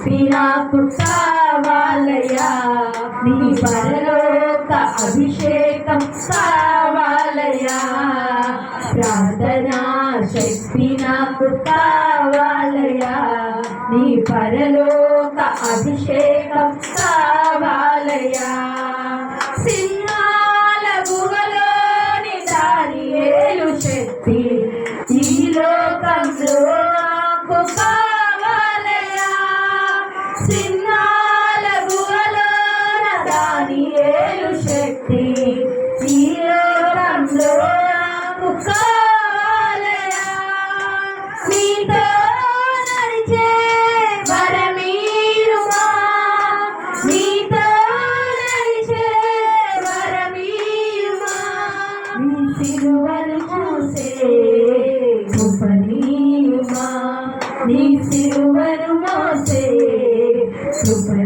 శక్తి నాకు నీ పరలోక అభిషేకం కావాలయ్యా. ప్రార్థనా శక్తి నాకు కావాలయ్యా నీ పరలోక అభిషేకం కావాలయ్యా. సింహాల గుహలోని దాని ఏలు శక్తి ఈ లోకంలో సింహాల గుహలోన దాని ఏలు శక్తి ఈ నాకు కావాలయ్యా నీతో నడిచే వరమీరుమా. నీతో నడిచే వరమీరుమా. నీ సిలువను చూసే కృపణీయుమా నీ సిలువను మోసే Super.